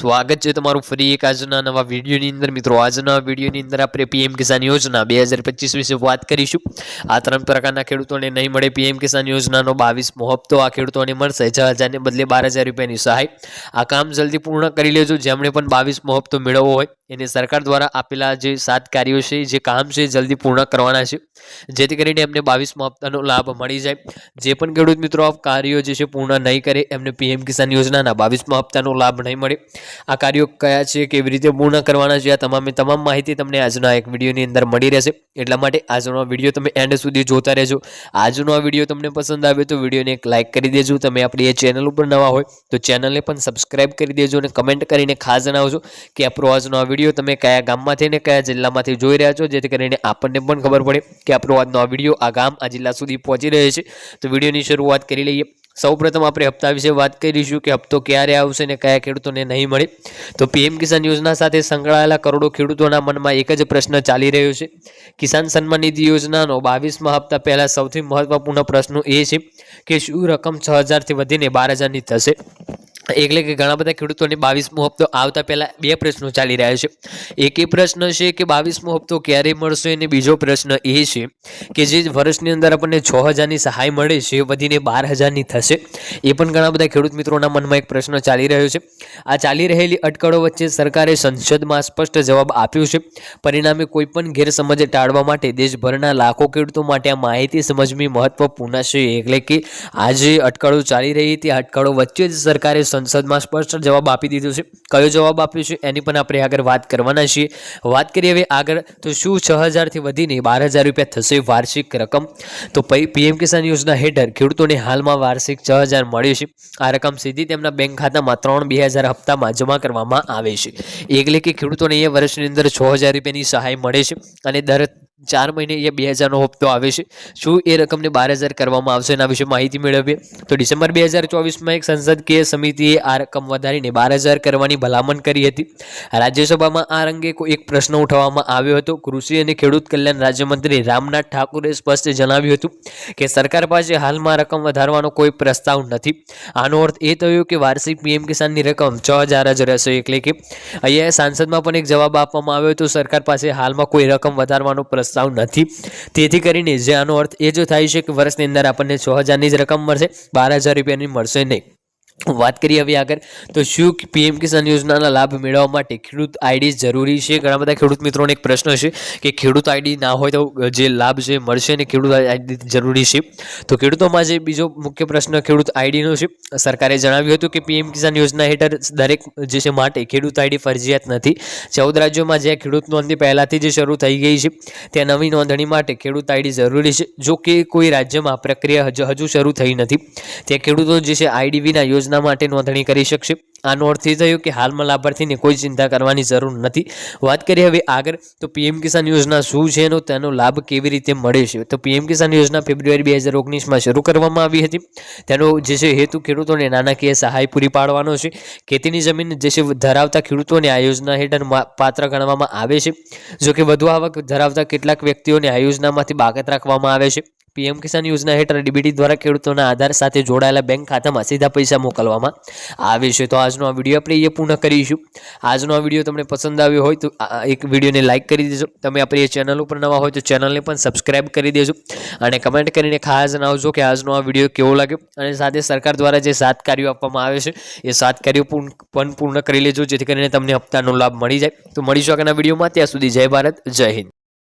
સ્વાગત છે તમારું ફરી એક આજના નવા વિડીયોની અંદર. મિત્રો, આજના વિડીયોની અંદર આપણે પીએમ કિસાન યોજના બે હજાર પચીસ વિશે વાત કરીશું. આ ત્રણ પ્રકારના ખેડૂતોને નહીં મળે પીએમ કિસાન યોજનાનો બાવીસમો હપ્તો આ ખેડૂતોને મળશે. છ હજારને બદલે બાર હજાર રૂપિયાની સહાય. આ કામ જલ્દી પૂર્ણ કરી લેજો. જેમણે પણ બાવીસમો હપ્તો મેળવવો હોય એને સરકાર દ્વારા આપેલા જે સાત કાર્યો છે, જે કામ છે, જલ્દી પૂર્ણ કરવાના છે. જેથી કરીને એમને બાવીસમાં હપ્તાનો લાભ મળી જાય. જે પણ ખેડૂત મિત્રો આ કાર્યો જે છે, પૂર્ણ નહીં કરે, એમને પીએમ કિસાન યોજનાના બાવીસમાં હપ્તાનો લાભ નહીં મળે. આ કાર્યો કયા છે, કેવી રીતે પૂર્ણ કરવાના છે, આ તમામે તમામ માહિતી તમને આજના એક વિડીયોની અંદર મળી રહેશે. એટલા માટે આજનો વીડિયો તમે એન્ડ સુધી જોતા રહેજો. આજનો આ વીડિયો તમને પસંદ આવે તો વિડીયોને એક લાઇક કરી દેજો. તમે આપણી એ ચેનલ ઉપર નવા હોય તો ચેનલને પણ સબસ્ક્રાઇબ કરી દેજો અને કમેન્ટ કરીને ખાસ જણાવજો કે આપણો આજનો આ વીડિયો તમે કયા ગામમાંથી ને કયા જિલ્લામાંથી જોઈ રહ્યા છો, જેથી કરીને આપણને પણ ખબર પડે કે આપણો આજનો આ વીડિયો આ ગામ આ જિલ્લા સુધી પહોંચી રહ્યો છે. તો વિડીયોની શરૂઆત કરી લઈએ. સૌપ્રથમ આપણે હપ્તા વિશે વાત કરીશું કે હપ્તો ક્યારે આવશે અને કયા ખેડૂતોને નહીં મળે. તો પીએમ કિસાન યોજના સાથે સંકળાયેલા કરોડો ખેડૂતોના મનમાં એક જ પ્રશ્ન ચાલી રહ્યો છે. કિસાન સન્માન નિધિ યોજનાનો બાવીસમાં હપ્તા પહેલાં સૌથી મહત્વપૂર્ણ પ્રશ્ન એ છે કે શું રકમ છ હજારથી વધીને બાર હજારની થશે? એટલે કે ઘણા બધા ખેડૂતોને બાવીસમો હપ્તો આવતા પહેલાં બે પ્રશ્નો ચાલી રહ્યા છે. એક એ પ્રશ્ન છે કે બાવીસમો હપ્તો ક્યારે મળશે અને બીજો પ્રશ્ન એ છે કે જે વર્ષની અંદર આપણને છ હજારની સહાય મળે છે વધીને બાર હજારની થશે. એ પણ ઘણા બધા ખેડૂત મિત્રોના મનમાં એક પ્રશ્ન ચાલી રહ્યો છે. આ ચાલી રહેલી અટકળો વચ્ચે સરકારે સંસદમાં સ્પષ્ટ જવાબ આપ્યો છે. પરિણામે કોઈપણ ગેરસમજ ટાળવા માટે દેશભરના લાખો ખેડૂતો માટે આ માહિતી સમજવી મહત્વપૂર્ણ છે. એટલે કે આ જે અટકળો ચાલી રહી હતી અટકળો વચ્ચે જ સરકારે સંસદમાં સ્પષ્ટ જવાબ આપી દીધો છે. કયો જવાબ આપ્યો છે એની પણ આપણે આગળ વાત કરવાના છીએ. વાત કરીએ હવે આગળ તો શું છ હજારથી વધીને બાર હજાર રૂપિયા થશે વાર્ષિક રકમ? તો પીએમ કિસાન યોજના હેઠળ ખેડૂતોને હાલમાં વાર્ષિક છ હજાર મળ્યું છે. આ રકમ સીધી તેમના બેંક ખાતામાં ત્રણ, બે હજાર હપ્તામાં જમા કરવામાં આવે છે. એટલે કે ખેડૂતોને એ વર્ષની અંદર છ હજાર રૂપિયાની સહાય મળે છે અને દર ચાર મહિને એ બે હજારનો હપ્તો આવે છે. શું એ રકમને બાર હજાર કરવામાં આવશે એના વિશે માહિતી મેળવીએ? તો ડિસેમ્બર બે હજાર ચોવીસમાં એક સંસદકીય સમિતિએ આ રકમ વધારીને બાર હજાર કરવાની ભલામણ કરી હતી. રાજ્યસભામાં આ અંગે કોઈ એક પ્રશ્ન ઉઠાવવામાં આવ્યો હતો. કૃષિ અને ખેડૂત કલ્યાણ રાજ્યમંત્રી રામનાથ ઠાકુરે સ્પષ્ટ જણાવ્યું હતું કે સરકાર પાસે હાલમાં રકમ વધારવાનો કોઈ પ્રસ્તાવ નથી. આનો અર્થ એ થયો કે વાર્ષિક પીએમ કિસાનની રકમ છ હજાર જ રહેશે એટલે કે અહીંયા સાંસદમાં પણ એક જવાબ આપવામાં આવ્યો હતો. સરકાર પાસે હાલમાં કોઈ રકમ વધારવાનો પ્રસ્તાવ નથી. તેથી કરીને જે આનો અર્થ એ જો થાય છે કે વર્ષની અંદર આપણને છ હજારની જ રકમ મળશે, બાર હજાર રૂપિયાની મળશે નહીં. વાત કરીએ હવે આગળ, તો શું પીએમ કિસાન યોજનાના લાભ મેળવવા માટે ખેડૂત આઈડી જરૂરી છે? ઘણા બધા ખેડૂત મિત્રોને એક પ્રશ્ન છે કે ખેડૂત આઈડી ના હોય તો જે લાભ છે મળશે ને ખેડૂત આઈડી જરૂરી છે? તો ખેડૂતોમાં જે બીજો મુખ્ય પ્રશ્ન ખેડૂત આઈડીનો છે, સરકારે જણાવ્યું હતું કે પીએમ કિસાન યોજના હેઠળ દરેક જે છે માટે ખેડૂત આઈડી ફરજિયાત નથી. ચૌદ રાજ્યોમાં જ્યાં ખેડૂત નોંધણી પહેલાંથી જે શરૂ થઈ ગઈ છે, ત્યાં નવી નોંધણી માટે ખેડૂત આઈડી જરૂરી છે. જો કે કોઈ રાજ્યમાં પ્રક્રિયા હજુ શરૂ થઈ નથી. ત્યાં ખેડૂતો જે છે આઈડી વિના યોજના યોજના માટે નોંધણી કરી શકશે. આનો અર્થ એ થયો કે હાલમાં લાભાર્થીને કોઈ ચિંતા કરવાની જરૂર નથી. વાત કરીએ હવે આગળ, તો પીએમ કિસાન યોજના શું છે એનો, તેનો લાભ કેવી રીતે મળે છે? તો પીએમ કિસાન યોજના ફેબ્રુઆરી બે હજાર ઓગણીસમાં શરૂ કરવામાં આવી હતી. તેનો જે છે હેતુ ખેડૂતોને નાણાકીય સહાય પૂરી પાડવાનો છે. ખેતીની જમીન જે છે ધરાવતા ખેડૂતોને આ યોજના હેઠળ પાત્ર ગણવામાં આવે છે. જોકે વધુ આવક ધરાવતા કેટલાક વ્યક્તિઓને આ યોજનામાંથી બાકાત રાખવામાં આવે છે. પીએમ કિસાન યોજના હેઠળ ડીબીટી દ્વારા ખેડૂતોના આધાર સાથે જોડાયેલા બેંક ખાતામાં સીધા પૈસા મોકલવામાં આવે છે. તો આજનો આ વીડિયો આપણે એ પૂર્ણ કરીશું. આજનો આ વીડિયો તમને પસંદ આવ્યો હોય તો એક વિડીયોને લાઇક કરી દેજો. તમે આપણી એ ચેનલ ઉપર નવા હોય તો ચેનલને પણ સબસ્ક્રાઈબ કરી દેજો અને કમેન્ટ કરીને ખાસ જણાવજો કે આજનો આ વીડિયો કેવો લાગ્યો અને સાથે સરકાર દ્વારા જે સાત કાર્યો આપવામાં આવે છે, એ સાત કાર્યો પણ પૂર્ણ કરી લેજો, જેથી કરીને તમને હપ્તાનો લાભ મળી જાય. તો મળીશું આગળના વિડીયોમાં. ત્યાં સુધી જય ભારત, જય હિન્દ.